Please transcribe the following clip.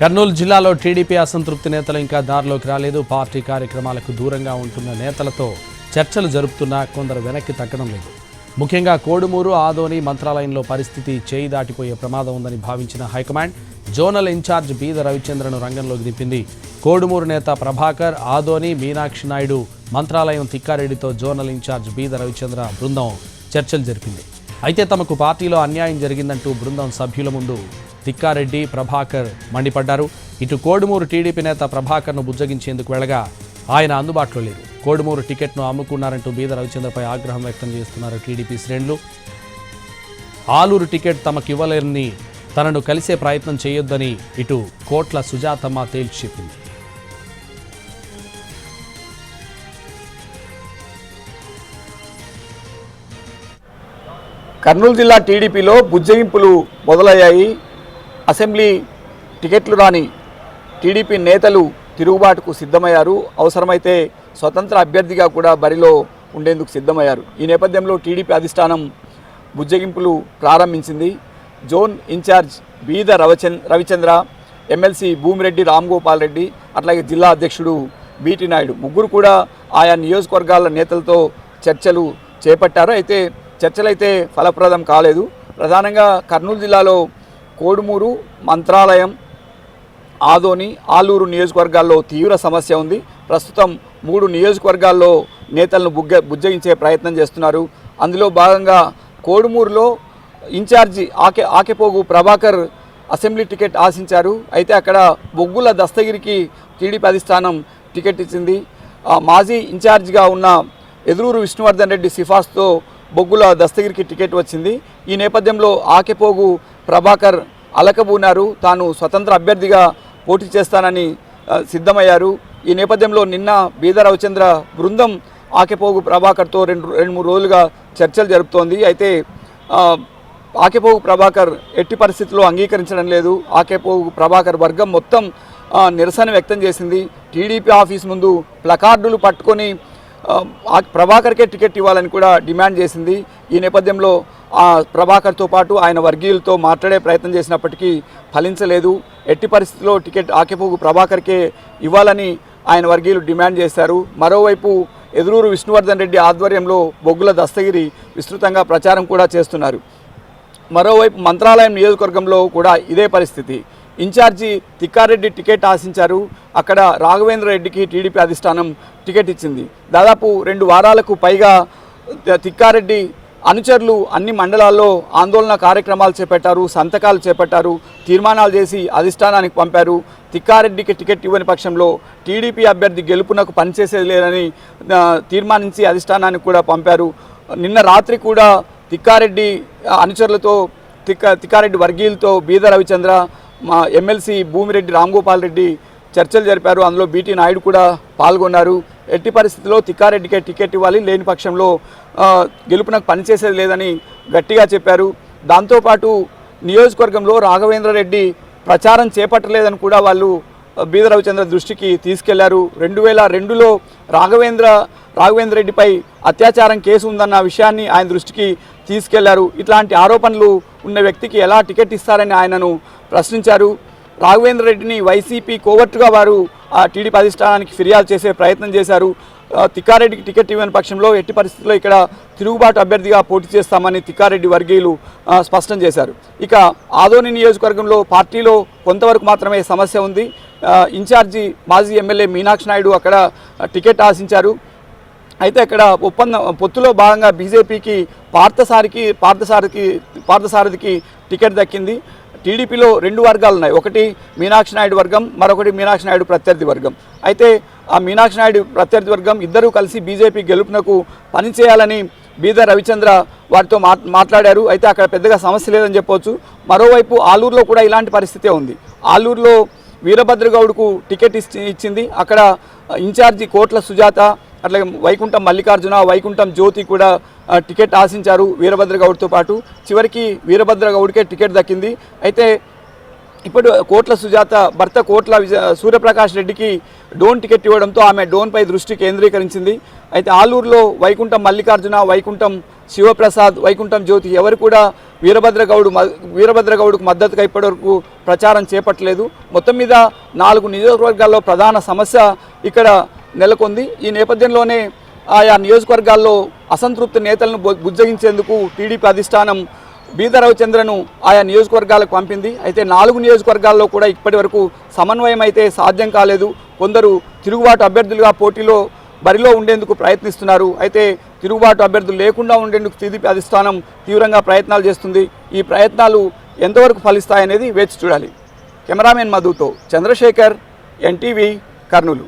కర్నూలు జిల్లాలో టీడీపీ అసంతృప్తి నేతలు ఇంకా దారిలోకి రాలేదు. పార్టీ కార్యక్రమాలకు దూరంగా ఉంటున్న నేతలతో చర్చలు జరుపుతున్నా కొందరు వెనక్కి తగ్గడం లేదు. ముఖ్యంగా కోడుమూరు ఆదోని మంత్రాలయంలో పరిస్థితి చేయి దాటిపోయే ప్రమాదం ఉందని భావించిన హైకమాండ్ జోనల్ ఇన్ఛార్జ్ బీద రవిచంద్రను రంగంలోకి దింపింది. కోడుమూరు నేత ప్రభాకర్ ఆదోని మీనాక్షి నాయుడు మంత్రాలయం తిక్కారెడ్డితో జోనల్ ఇన్ఛార్జ్ బీద రవిచంద్ర బృందం చర్చలు జరిపింది. అయితే తమకు పార్టీలో అన్యాయం జరిగిందంటూ బృందం సభ్యుల ముందు తిక్కారెడ్డి ప్రభాకర్ మండిపడ్డారు. ఇటు కోడుమూరు టీడీపీ నేత ప్రభాకర్ను బుజ్జగించేందుకు వెళ్ళగా ఆయన అందుబాటులో లేరు. కోడుమూరు టికెట్ను అమ్ముకున్నారంటూ బీద రవిచంద్రపై ఆగ్రహం వ్యక్తం చేస్తున్నారు టీడీపీ శ్రేణులు. ఆలూరు టికెట్ తమకివ్వలేరని తనను కలిసే ప్రయత్నం చేయొద్దని ఇటు కోట్ల సుజాతమ్మ తేల్చి చెప్పింది. కర్నూలు జిల్లా టీడీపీలో బుజ్జగింపులు మొదలయ్యాయి. అసెంబ్లీ టికెట్లు రాని టీడీపీ నేతలు తిరుగుబాటుకు సిద్ధమయ్యారు. అవసరమైతే స్వతంత్ర అభ్యర్థిగా కూడా బరిలో ఉండేందుకు సిద్ధమయ్యారు. ఈ నేపథ్యంలో టీడీపీ అధిష్టానం బుజ్జగింపులు ప్రారంభించింది. జోన్ ఇన్ఛార్జ్ బీద రవచన్ రవిచంద్ర ఎమ్మెల్సీ భూమిరెడ్డి రామ్ గోపాల్ రెడ్డి అట్లాగే జిల్లా అధ్యక్షుడు బీటీ నాయుడు ముగ్గురు కూడా ఆయా నియోజకవర్గాల నేతలతో చర్చలు చేపట్టారు. అయితే చర్చలైతే ఫలప్రదం కాలేదు. ప్రధానంగా కర్నూలు జిల్లాలో కోడుమూరు మంత్రాలయం ఆదోని ఆలూరు నియోజకవర్గాల్లో తీవ్ర సమస్య ఉంది. ప్రస్తుతం మూడు నియోజకవర్గాల్లో నేతలను బుగ్గ బుజ్జగించే ప్రయత్నం చేస్తున్నారు. అందులో భాగంగా కోడుమూరులో ఇన్ఛార్జి ఆకే ఆకెపోగు ప్రభాకర్ అసెంబ్లీ టికెట్ ఆశించారు. అయితే అక్కడ బొగ్గుల దస్తగిరికి టీడీపీ అధిష్టానం టికెట్ ఇచ్చింది. మాజీ ఇన్ఛార్జిగా ఉన్న ఎదురూరు విష్ణువర్ధన్ రెడ్డి సిఫార్సుతో బొగ్గుల దస్తగిరికి టికెట్ వచ్చింది. ఈ నేపథ్యంలో ఆకెపోగు ప్రభాకర్ అలకబూనారు. తాను స్వతంత్ర అభ్యర్థిగా పోటీ చేస్తానని సిద్ధమయ్యారు. ఈ నేపథ్యంలో నిన్న బీద రవిచంద్ర బృందం ఆకెపోగు ప్రభాకర్తో రెండు రెండు మూడు రోజులుగా చర్చలు జరుపుతోంది. అయితే ఆకెపోగు ప్రభాకర్ ఎట్టి పరిస్థితుల్లో అంగీకరించడం లేదు. ఆకెపోగు ప్రభాకర్ వర్గం మొత్తం నిరసన వ్యక్తం చేసింది. టీడీపీ ఆఫీస్ ముందు ప్లకార్డులు పట్టుకొని ప్రభాకర్కే టికెట్ ఇవ్వాలని కూడా డిమాండ్ చేసింది. ఈ నేపథ్యంలో ప్రభాకర్తో పాటు ఆయన వర్గీయులతో మాట్లాడే ప్రయత్నం చేసినప్పటికీ ఫలించలేదు. ఎట్టి పరిస్థితిలో టికెట్ ఆకెపోగు ప్రభాకర్కే ఇవ్వాలని ఆయన వర్గీయులు డిమాండ్ చేశారు. మరోవైపు ఎదురూరు విష్ణువర్ధన్ రెడ్డి ఆధ్వర్యంలో బొగ్గుల దస్తగిరి విస్తృతంగా ప్రచారం కూడా చేస్తున్నారు. మరోవైపు మంత్రాలయం నియోజకవర్గంలో కూడా ఇదే పరిస్థితి. ఇన్ఛార్జి తిక్కారెడ్డి టికెట్ ఆశించారు. అక్కడ రాఘవేంద్ర రెడ్డికి టీడీపీ అధిష్టానం టికెట్ ఇచ్చింది. దాదాపు రెండు వారాలకు పైగా తిక్కారెడ్డి అనుచరులు అన్ని మండలాల్లో ఆందోళన కార్యక్రమాలు చేపట్టారు సంతకాలు చేపట్టారు తీర్మానాలు చేసి అధిష్టానానికి పంపారు. తిక్కారెడ్డికి టికెట్ ఇవ్వని పక్షంలో టీడీపీ అభ్యర్థి గెలుపునకు పనిచేసేది లేదని తీర్మానించి అధిష్టానానికి కూడా పంపారు. నిన్న రాత్రి కూడా తిక్కారెడ్డి అనుచరులతో తిక్క తిక్కారెడ్డి వర్గీయులతో బీద రవిచంద్ర మా ఎమ్మెల్సీ భూమిరెడ్డి రామ్గోపాల్ రెడ్డి చర్చలు జరిపారు. అందులో బీటీ నాయుడు కూడా పాల్గొన్నారు. ఎట్టి పరిస్థితుల్లో తిక్కారెడ్డికే టికెట్ ఇవ్వాలి. లేని పక్షంలో ఆ, గెలుపునకు పనిచేసేది లేదని గట్టిగా చెప్పారు. దాంతోపాటు నియోజకవర్గంలో రాఘవేంద్ర రెడ్డి ప్రచారం చేపట్టలేదని కూడా వాళ్ళు బీద రవిచంద్ర దృష్టికి తీసుకెళ్ళారు. రెండు వేల రెండులో రాఘవేంద్ర రాఘవేంద్ర రెడ్డిపై అత్యాచారం కేసు ఉందన్న విషయాన్ని ఆయన దృష్టికి తీసుకెళ్ళారు. ఇట్లాంటి ఆరోపణలు ఉన్న వ్యక్తికి ఎలా టికెట్ ఇస్తారని ఆయనను ప్రశ్నించారు. రాఘవేంద్ర రెడ్డిని వైసీపీ కోవట్టుగా వారు టీడీపీ అధిష్టానానికి ఫిర్యాదు చేసే ప్రయత్నం చేశారు. తిక్కారెడ్డికి టికెట్ ఇవ్వని పక్షంలో ఎట్టి పరిస్థితుల్లో ఇక్కడ తిరుగుబాటు అభ్యర్థిగా పోటీ చేస్తామని తిక్కారెడ్డి వర్గీయులు స్పష్టం చేశారు. ఇక ఆదోని నియోజకవర్గంలో పార్టీలో కొంతవరకు మాత్రమే సమస్య ఉంది. ఇన్ఛార్జి మాజీ ఎమ్మెల్యే మీనాక్షి నాయుడు అక్కడ టికెట్ ఆశించారు. అయితే అక్కడ ఒప్పందం పొత్తులో భాగంగా బీజేపీకి పార్థసారికి పార్థసారథికి పార్థసారథికి టికెట్ దక్కింది. టీడీపీలో రెండు వర్గాలు ఉన్నాయి. ఒకటి మీనాక్షి నాయుడు వర్గం మరొకటి మీనాక్షి నాయుడు ప్రత్యర్థి వర్గం. అయితే ఆ మీనాక్షి నాయుడు ప్రత్యర్థి వర్గం ఇద్దరూ కలిసి బీజేపీ గెలుపునకు పనిచేయాలని బీదర్ రవిచంద్ర వారితో మాట్లాడారు. అయితే అక్కడ పెద్దగా సమస్య లేదని చెప్పవచ్చు మరోవైపు ఆలూరులో కూడా ఇలాంటి పరిస్థితే ఉంది. ఆలూరులో వీరభద్రగౌడ్కు టికెట్ ఇచ్చి ఇచ్చింది. అక్కడ ఇన్ఛార్జి కోట్ల సుజాత అట్లాగే వైకుంఠం మల్లికార్జున వైకుంఠం జ్యోతి కూడా టికెట్ ఆశించారు వీరభద్ర గౌడ్తో పాటు. చివరికి వీరభద్ర గౌడ్కే టికెట్ దక్కింది. అయితే ఇప్పుడు కోట్ల సుజాత భర్త కోట్ల సూర్యప్రకాష్ రెడ్డికి డోన్ టికెట్ ఇవ్వడంతో ఆమె డోన్పై దృష్టి కేంద్రీకరించింది. అయితే ఆలూరులో వైకుంఠం మల్లికార్జున వైకుంఠం శివప్రసాద్ వైకుంఠం జ్యోతి ఎవరు కూడా వీరభద్రగౌడు మ- వీరభద్రగౌడుకు మద్దతుగా ఇప్పటివరకు ప్రచారం చేపట్టలేదు. మొత్తం మీద నాలుగు నియోజకవర్గాల్లో ప్రధాన సమస్య ఇక్కడ నెలకొంది. ఈ నేపథ్యంలోనే ఆయా నియోజకవర్గాల్లో అసంతృప్తి నేతలను బుజ్జగించేందుకు టీడీపీ అధిష్టానం బీద రవిచంద్రను ఆయా నియోజకవర్గాలకు పంపింది. అయితే నాలుగు నియోజకవర్గాల్లో కూడా ఇప్పటి వరకు సమన్వయం అయితే సాధ్యం కాలేదు. కొందరు తిరుగుబాటు అభ్యర్థులుగా పోటీలో బరిలో ఉండేందుకు ప్రయత్నిస్తున్నారు. అయితే తిరుగుబాటు అభ్యర్థులు లేకుండా ఉండేందుకు టీడీపీ అధిష్టానం తీవ్రంగా ప్రయత్నాలు చేస్తుంది. ఈ ప్రయత్నాలు ఎంతవరకు ఫలిస్తాయనేది వేచి చూడాలి. కెమెరామెన్ మధుతో చంద్రశేఖర్ ఎన్టీవీ కర్నూలు.